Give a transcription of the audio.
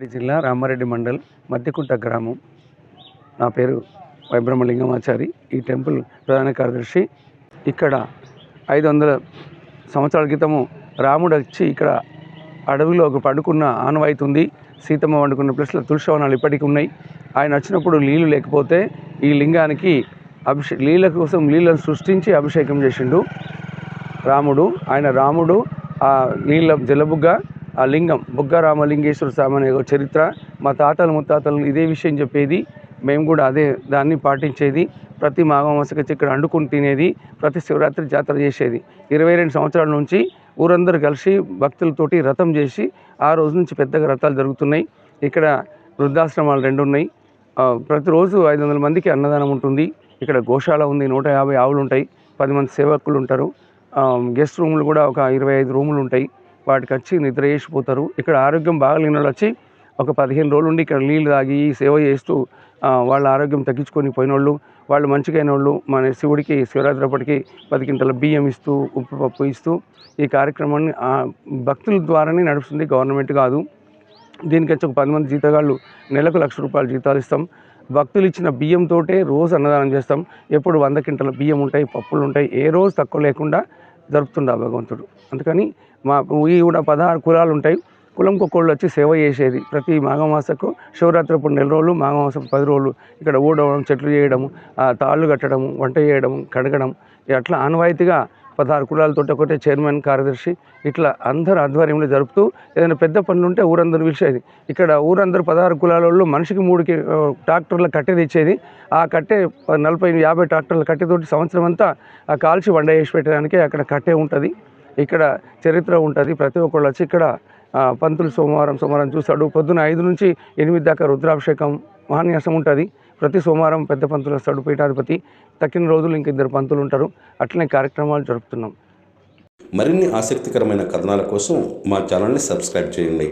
జిల్లా రామారెడ్డి మండల్ మధ్యకుంట గ్రామం. నా పేరు వైబ్రహ్మలింగమాచారి. ఈ టెంపుల్ ప్రధాన కార్యదర్శి. ఇక్కడ ఐదు వందల సంవత్సరాల క్రితము రాముడు వచ్చి ఇక్కడ అడవిలో ఒక పడుకున్న ఆనవాయితీ ఉంది. సీతమ్మ వండుకున్న ప్లేస్లో తులసివనాలు ఇప్పటికీ ఉన్నాయి. ఆయన వచ్చినప్పుడు నీళ్ళు లేకపోతే ఈ లింగానికి అభిషే నీళ్ళ కోసం నీళ్ళను సృష్టించి అభిషేకం చేసిండు రాముడు. ఆయన రాముడు ఆ నీళ్ళ జలబుగ్గ ఆ లింగం బుగ్గ రామలింగేశ్వర స్వామి అనే ఒక చరిత్ర మా తాతలు ముత్తాతలు ఇదే విషయం చెప్పేది. మేము కూడా అదే దాన్ని పాటించేది. ప్రతి మాఘమాసకి ఇక్కడ అండుకుని తినేది. ప్రతి శివరాత్రి జాతర చేసేది. ఇరవై రెండు సంవత్సరాల నుంచి ఊరందరూ కలిసి భక్తులతోటి రథం చేసి ఆ రోజు నుంచి పెద్దగా రథాలు జరుగుతున్నాయి. ఇక్కడ వృద్ధాశ్రమాలు రెండు ఉన్నాయి. ప్రతిరోజు ఐదు వందల మందికి అన్నదానం ఉంటుంది. ఇక్కడ గోశాల ఉంది నూట యాభై ఆవులు ఉంటాయి. పది మంది సేవకులు ఉంటారు. గెస్ట్ రూములు కూడా ఒక ఇరవై ఐదు రూములు ఉంటాయి. వాటికి వచ్చి నిద్ర చేసిపోతారు. ఇక్కడ ఆరోగ్యం బాగాలేని వాళ్ళు వచ్చి ఒక పదిహేను రోజులు ఉండి ఇక్కడ నీళ్ళు తాగి సేవ చేస్తూ వాళ్ళ ఆరోగ్యం తగ్గించుకొని పోయిన వాళ్ళు వాళ్ళు మంచిగా వాళ్ళు మన శివుడికి శివరాత్రి అప్పటికి పది గింటల బియ్యం ఇస్తూ ఉప్పు పప్పు ఇస్తూ ఈ కార్యక్రమాన్ని భక్తుల ద్వారానే నడుస్తుంది. గవర్నమెంట్ కాదు. దీనికి వచ్చి ఒక పది మంది జీతగాళ్ళు నెలకు లక్ష రూపాయలు జీతాలు ఇస్తాం. భక్తులు ఇచ్చిన బియ్యంతోటే రోజు అన్నదానం చేస్తాం. ఎప్పుడు వంద క్వింటల బియ్యం ఉంటాయి పప్పులు ఉంటాయి ఏ రోజు తక్కువ లేకుండా జరుపుతుండ భగవంతుడు. అందుకని మా ఈ కూడా పదహారు కులాలు ఉంటాయి. కులంకి ఒక్కోళ్ళు వచ్చి సేవ చేసేది. ప్రతి మాఘమాసకు శివరాత్రి అప్పుడు నెల రోజులు మాఘమాసం పది రోజులు ఇక్కడ ఊడవడం చెట్లు చేయడము ఆ తాళ్ళు కట్టడం వంట చేయడం కడగడం. అట్లా ఆనవాయితీగా పదహారు కులాలతో ఒకటే చైర్మన్ కార్యదర్శి ఇట్లా అందరు ఆధ్వర్యంలో జరుపుతూ ఏదైనా పెద్ద పనులు ఉంటే ఊరందరూ పిలిచేది. ఇక్కడ ఊరందరూ పదహారు కులాల వాళ్ళు మనిషికి మూడు ట్రాక్టర్ల కట్టెది ఇచ్చేది ఆ కట్టె నలభై యాభై ట్రాక్టర్ల కట్టెతోటి సంవత్సరం అంతా ఆ కాల్చి వండ వేసి పెట్టడానికి అక్కడ కట్టే ఉంటుంది. ఇక్కడ చరిత్ర ఉంటుంది. ప్రతి ఒక్కళ్ళు వచ్చి ఇక్కడ పంతులు సోమవారం సోమవారం చూస్తాడు పొద్దున ఐదు నుంచి ఎనిమిది దాకా రుద్రాభిషేకం మహాన్యాసం ఉంటుంది. ప్రతి సోమవారం పెద్ద పంతులు వస్తాడు పీఠాధిపతి. తక్కిన రోజులు ఇంక ఇద్దరు పంతులు ఉంటారు. అట్లనే కార్యక్రమాలు జరుపుతున్నాం. మరిన్ని ఆసక్తికరమైన కథనాల కోసం మా ఛానల్ని సబ్స్క్రైబ్ చేయండి.